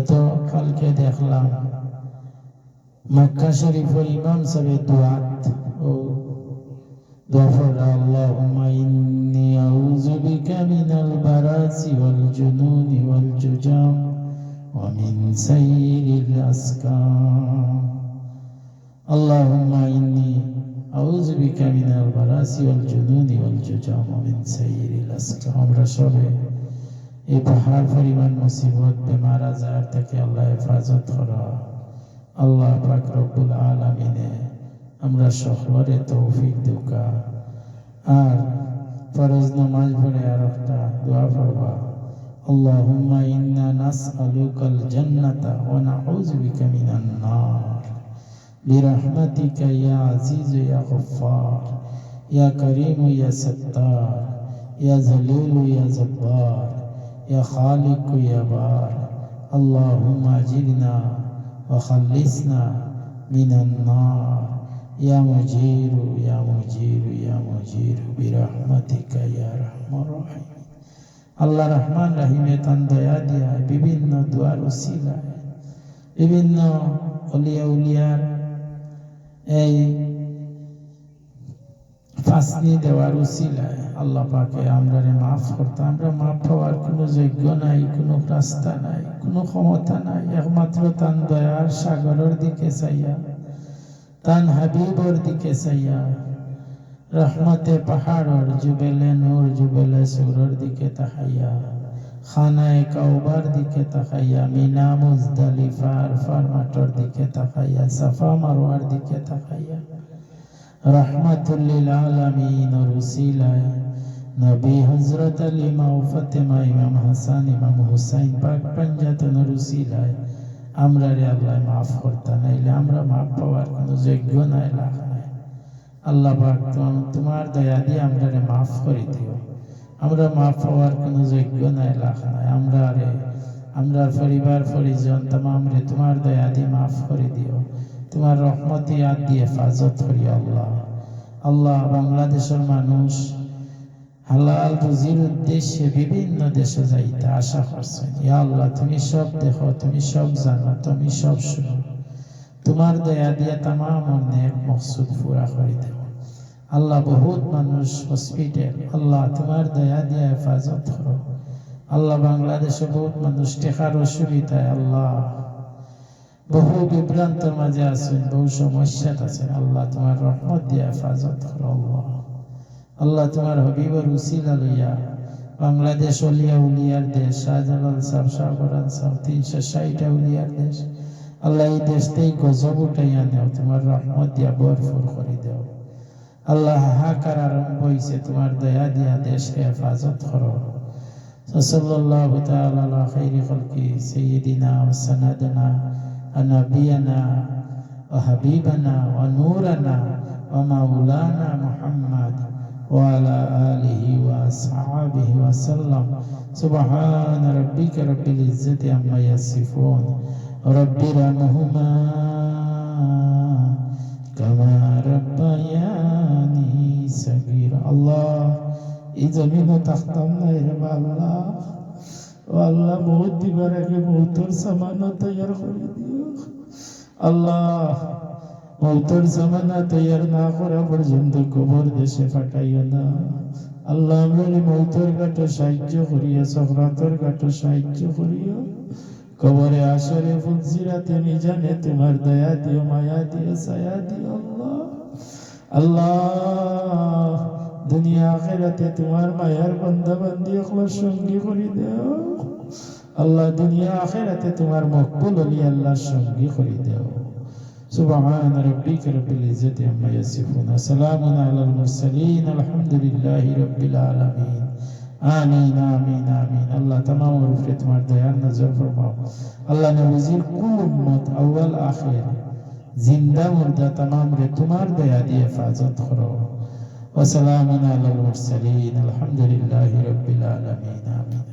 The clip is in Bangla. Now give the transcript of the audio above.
গত কালকে দেখলাম। মক্কা শরীফের ইমাম সাহেব দোয়াত। ও দফর আল্লাহুম্মা ইন্নী আউযু বিকা মিনাল বারাসি ওয়াল জুনুনি ওয়াল জুজাম ওয়া মিন সাইয়্যিল আসকাম। আল্লাহুম্মা ইন্নী আউযু বিকা মিনাল বারাসি ওয়াল জুনুনি ওয়াল জুজাম ওয়া মিন সাইয়্যিল আসকাম। আমরা সবে এই পাহাড় পরিমাণ মুসিবত বেমার আজার থেকে আল্লাহ হেফাজত করা আল্লাহ পাক রব্বুল আলামিনে আমরা সকলরে তৌফিক দুকা আর ফরজ নামাজ পড়ে আর একটা দোয়া পড়বা اللهم إنا نسألك الجنة ونعوذ بك من النار برحمتك يا عزيز يا غفار يا كريم يا ستار يا ذليل يا جبار يا خالق يا بار اللهم أجرنا وخلصنا من النار يا مجير يا مجير يا مجير برحمتك يا أرحم الراحمين আল্লাহ রহমান রাহিমে তান দয়া দিয়া বিভিন্ন দুয়ার উসিলায় বিভিন্ন অলিয়া উলিয়ার এই ফাসনি দেওয়ার উসিলায় আল্লাহ পাকে আমরা মাফ করতে আমরা মাফ হওয়ার কোনো যোগ্য নাই, কোনো রাস্তা নাই, কোনো ক্ষমতা নাই। একমাত্র তান দয়ার সাগরের দিকে চাইয়া, তান হাবিবর দিকে চাইয়া, রহমতে পাহাড়র জুবেলে নূর জুবেলে সুরর দিকে তাকাইয়া, খানায় কাউবার দিকে তাকাইয়া, মিনা মুজদালিফা আরফার মাঠর দিকে তাকাইয়া, সাফা মারোয়ার দিকে তাকাইয়া রহমাতুল্লিল আলামিন রুসিলায় নবী হজরত আলী ফাতেমা, ইমাম হাসান, ইমাম হুসাইন, পাক পাঞ্জাতন রুসিলায় আমরা রে আল্লাহ মাফ করতা, নাইলে আমরা মাফ পাওয়ার কোনো যোগ্য নাই, লাভ নাই। আল্লাহ পাক তোমার দয়া দিয়ে আমরা রে মাফ করে দিও। আমরা মাফ পাওয়ার কোনো যোগ্য নাই, লাভ নাই। আমরা রে আমরা পরিবার, পরিজন তাম তোমার দয়া দিয়ে মাফ করে দিও। তোমার রহমতি আদ দিয়ে হেফাজত করি আল্লাহ। আল্লাহ বাংলাদেশের মানুষ হালাল রুজির উদ্দেশ্যে বিভিন্ন দেশে যাইতে আশা করছেন। ইয়া আল্লাহ, তুমি সব দেখো, তুমি সব জানো, তুমি সব শুনো। তোমার দয়া দিয়ে তাম অনেক মকসুদ পুরা করে দেব আল্লাহ বহুত মানুষ হসপিটাল। আল্লাহ তোমার দয়া দিয়ে হেফাজত করো। আল্লাহ বাংলাদেশে বহুত মানুষ টেকার অসুবিধায়, আল্লাহ। বহু বিভ্রান্তর মাঝে আছেন, বহু সমস্যাত আছেন। আল্লাহ তোমার রহমত দিয়ে হেফাজত করো, আল্লাহ। আল্লাহ তোমার হবিবর উসিলা লইয়া বাংলাদেশ অলিয়া উলিয়ার দেশ, শাহজালাল সাহ শাহবরান সাহ তিনশো ষাটটা উলিয়ার দেশ। আল্লাহ এই দেশতেই গজব উঠাইয়া নেও তোমার রহমত দিয়া ভরপুর করে দেও। আল্লাহ হাহাকার আরম্ভ হয়েছে তোমার দয়া দিয়া দেশকে হেফাজত করো। صلى الله تعالى على خير خلق سيدنا وسندنا ونبينا وحبيبنا ونورنا ومولانا محمد وعلى آله وأصحابه وسلم سبحان ربك رب العزة عما يصفون رب ارحمهما كما ربياني এই জমিনও থাকতাম না এরকম আল্লাহ ও আল্লাহ বহুত দিবার আগে বহুতর সামান্য তৈয়ার করে দিও। আল্লাহ মৌতর জামানা তৈয়ার না করা পর্যন্ত কবর দেশে ফাটাইও না। আল্লাহ আমরা মৌতর ঘাটে সাহায্য করিয়া, সফরাতর ঘাটে সাহায্য করিও। কবরে আসরে ফুলসিরাতে জানে তোমার দয়া দিও, মায়া দিও, ছায়া দিও আল্লাহ। আল্লাহ দুনিয়া আখেরাতে তোমার মায়ার বান্ধা বান্ধি আমার সঙ্গী করি দেও আল্লাহ দুনিয়া আখেরাতে তোমার মকবুল অলি আল্লাহর সঙ্গী করি দেও سبحان ربك رب العزة عما يصفون سلام على المرسلين الحمد لله رب العالمين آمين آمين آمين الله تمام ورفق تمار ديان نظر فرما الله نوزير كل امت اول آخر زندہ مردہ تمام رے تمار دیا دی حفاظت کرو وسلام على المرسلين الحمد لله رب العالمين. آمين